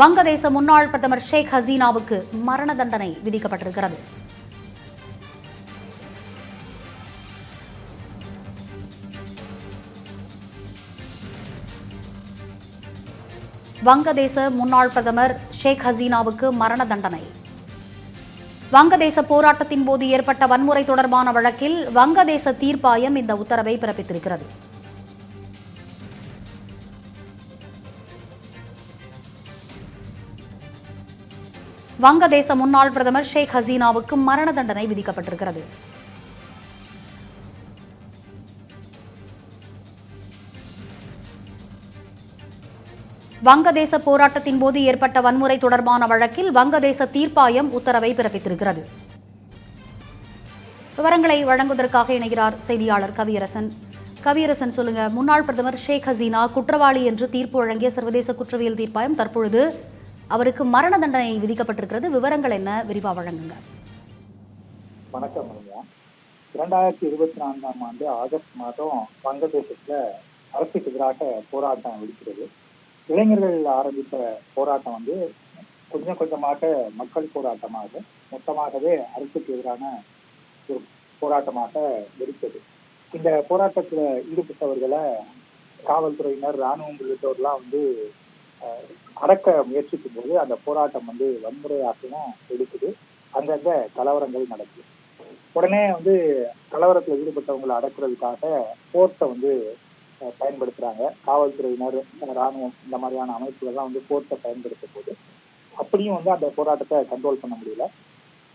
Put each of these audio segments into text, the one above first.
வங்கதேச முன்னாள் பிரதமர் ஷேக் ஹசீனாவுக்கு மரண தண்டனை விதிக்கப்பட்டிருக்கிறது. வங்கதேச முன்னாள் பிரதமர் ஷேக் ஹசீனாவுக்கு மரண தண்டனை. வங்கதேச போராட்டத்தின் போது ஏற்பட்ட வன்முறை தொடர்பான வழக்கில் வங்கதேச தீர்ப்பாயம் இந்த உத்தரவை பிறப்பித்திருக்கிறது. வங்கதேச முன்னாள் பிரதமர் ஷேக் ஹசீனாவுக்கு மரண தண்டனை விதிக்கப்பட்டிருக்கிறது. வங்கதேச போராட்டத்தின் போது ஏற்பட்ட வன்முறை தொடர்பான வழக்கில் வங்கதேச தீர்ப்பாயம் உத்தரவை பிறப்பித்திருக்கிறது. விவரங்களை வழங்குவதற்காக இணைகிறார் செய்தியாளர் கவியரசன். கவியரசன் சொல்லுங்க முன்னாள் பிரதமர் ஷேக் ஹசீனா குற்றவாளி என்று தீர்ப்பு வழங்கிய சர்வதேச குற்றவியல் தீர்ப்பாயம் தற்பொழுது அவருக்கு மரண தண்டனை விதிக்கப்பட்டிருக்கிறது. விவரங்கள் என்ன? விரிவா வழங்குங்க. வணக்கம் இரண்டாயிரத்தி இருபத்தி நான்காம் ஆண்டு ஆகஸ்ட் மாதம் வங்கதேசத்துல அரசுக்கு எதிராக போராட்டம் விடுக்கிறது. இளைஞர்கள் ஆரம்பித்த போராட்டம் வந்து கொஞ்சம் கொஞ்சமாக மக்கள் போராட்டமாக மொத்தமாகவே அரசுக்கு எதிரான ஒரு போராட்டமாக வெடித்தது இந்த போராட்டத்துல ஈடுபட்டவர்களை காவல்துறையினர் ராணுவம் உள்ளிட்டோர்லாம் வந்து அடக்க முயற்சிக்கும் போது அந்த போராட்டம் வந்து வன்முறையாகவும் எடுக்குது. அங்கங்க கலவரங்கள் நடக்குது. உடனே வந்து கலவரத்தில் ஈடுபட்டவங்களை அடக்குறதுக்காக போர்ட்டை வந்து பயன்படுத்துறாங்க. காவல்துறையினர் ராணுவம் இந்த மாதிரியான அமைப்புகள்லாம் வந்து போர்ட்டை பயன்படுத்தும் போது அப்படியும் வந்து அந்த போராட்டத்தை கண்ட்ரோல் பண்ண முடியல.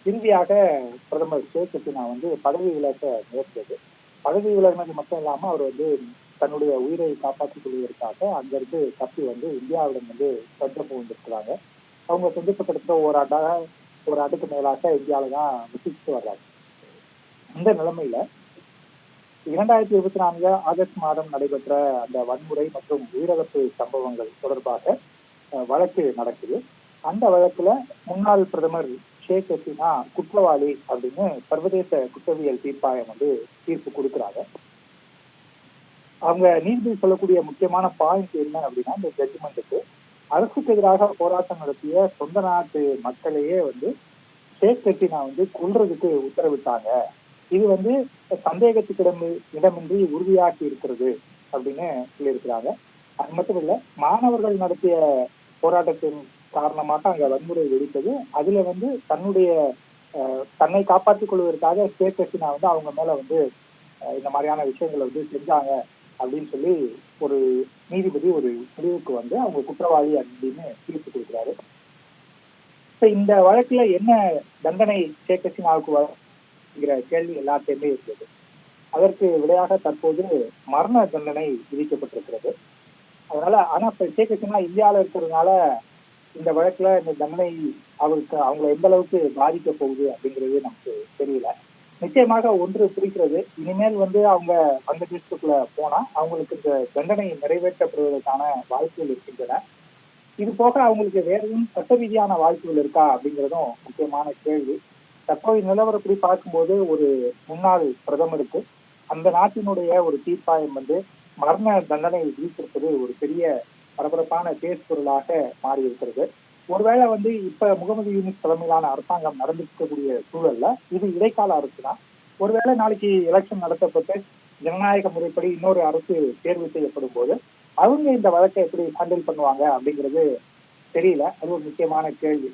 இறுதியாக பிரதமர் ஷேக் ஹசீனா வந்து பதவி விலக முயற்சியது பதவி விலகினது மட்டும் இல்லாமல் அவர் வந்து தன்னுடைய உயிரை காப்பாற்றிக் கொள்வதற்காக அங்கிருந்து தப்பி வந்து இந்தியாவிடம் வந்து தஞ்சம் புகுந்திருக்கிறாங்க. அவங்க சொந்தத்தை ஒரு ஆண்டாக ஒரு அடுக்கு மேலாக இந்தியாவில தான் வசிச்சுட்டு வர்றாங்க. இந்த நிலைமையில இரண்டாயிரத்தி இருபத்தி நான்கு ஆகஸ்ட் மாதம் நடைபெற்ற அந்த வன்முறை மற்றும் உயிரிழப்பு சம்பவங்கள் தொடர்பாக வழக்கு நடக்குது. அந்த வழக்குல முன்னாள் பிரதமர் ஷேக் ஹசீனா குற்றவாளி அப்படின்னு சர்வதேச குற்றவியல் தீர்ப்பாயம் வந்து தீர்ப்பு கொடுக்குறாங்க. அவங்க நீதிபதி சொல்லக்கூடிய முக்கியமான பாயிண்ட் என்ன அப்படின்னா இந்த ஜட்ஜ்மெண்ட்டுக்கு அரசுக்கு எதிராக போராட்டம் நடத்திய சொந்த நாட்டு மக்களையே வந்து ஷேக் ஹசீனா வந்து கொல்றதுக்கு உத்தரவிட்டாங்க. இது வந்து சந்தேகத்துக்கிடம் இடமின்றி உறுதியாக்கி இருக்கிறது அப்படின்னு சொல்லியிருக்கிறாங்க. அது மட்டும் இல்ல மாணவர்கள் நடத்திய போராட்டத்தின் காரணமாக அங்க வன்முறை வெடித்தது. அதுல வந்து தன்னுடைய தன்னை காப்பாற்றிக் கொள்வதற்காக ஷேக் ஹசீனா வந்து அவங்க மேல வந்து இந்த மாதிரியான விஷயங்களை வந்து செஞ்சாங்க. அப்படின்னு சொல்லி ஒரு நீதிபதி ஒரு முடிவுக்கு வந்து அவங்க குற்றவாளி அப்படின்னு தீர்ப்பு கொடுக்குறாரு. இப்ப இந்த வழக்குல என்ன தண்டனை ஷேக் ஹசீனாவுக்கு வருங்கிற கேள்வி எல்லாத்தையுமே இருக்கிறது அதற்கு விடையாக தற்போது மரண தண்டனை விதிக்கப்பட்டிருக்கிறது. அதனால ஆனா இப்ப ஷேக் ஹசீனா இந்தியாவில் இருக்கிறதுனால இந்த வழக்குல இந்த தண்டனை அவருக்கு அவங்களை எந்த அளவுக்கு பாதிக்க போகுது அப்படிங்கிறது நமக்கு தெரியல. நிச்சயமாக ஒன்று பிடிக்கிறது இனிமேல் வந்து அவங்க வங்கதேசத்துக்குள்ள போனா அவங்களுக்கு இந்த தண்டனை நிறைவேற்றப்படுவதற்கான வாய்ப்புகள் இருக்கின்றன. இது போக அவங்களுக்கு வேறையும் எதுவும் சட்ட ரீதியான வாய்ப்புகள் இருக்கா அப்படிங்கிறதும் முக்கியமான கேள்வி. தற்போதைய நிலவரப்படி பார்க்கும்போது ஒரு முன்னாள் பிரதமருக்கு அந்த நாட்டினுடைய ஒரு தீர்ப்பாயம் வந்து மரண தண்டனை விதித்திருப்பது ஒரு பெரிய பரபரப்பான பேஸ் பொருளாக ஒருவேளை வந்து இப்ப முகமது யூனிஸ் தலைமையிலான அரசாங்கம் நடந்திருக்கக்கூடிய சூழல்ல இது இடைக்கால அரசு தான் ஒருவேளை நாளைக்கு எலெக்ஷன் நடத்தப்பட்டு ஜனநாயக முறைப்படி இன்னொரு அரசு தேர்வு செய்யப்படும் போது அவங்க இந்த வழக்கை எப்படி ஹேண்டில் பண்ணுவாங்க அப்படிங்கிறது தெரியல. அது ஒரு முக்கியமான கேள்வி.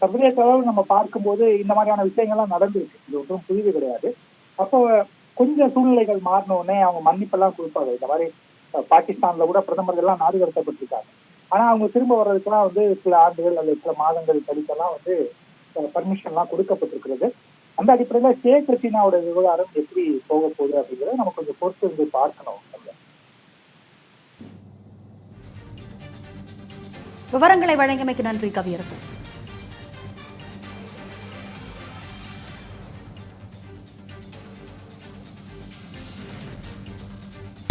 சர்வதேச அளவு நம்ம பார்க்கும்போது இந்த மாதிரியான விஷயங்கள்லாம் நடந்திருக்கு. இது ஒன்றும் புரிவு கிடையாது. அப்போ கொஞ்சம் சூழ்நிலைகள் மாறின உடனே அவங்க மன்னிப்பெல்லாம் கொடுப்பாங்க. இந்த மாதிரி பாகிஸ்தான்ல கூட பிரதமர்கள்லாம் நாடு கடத்தப்பட்டிருக்காங்க. ஆனா அவங்க திரும்ப வர்றதுக்கெல்லாம் வந்து சில ஆண்டுகள் அல்லது சில மாதங்கள் கழித்தெல்லாம் வந்து பர்மிஷன் எல்லாம் கொடுக்கப்பட்டிருக்கிறது. அந்த அடிப்படையில கே கிருஷ்ணாவோட விவகாரம் எப்படி போக போகுது அப்படிங்கறத நம்ம கொஞ்சம் பொறுத்து இருந்து பார்க்கணும். விவரங்களை வழங்கியமைக்கு நன்றி கவியரசன்.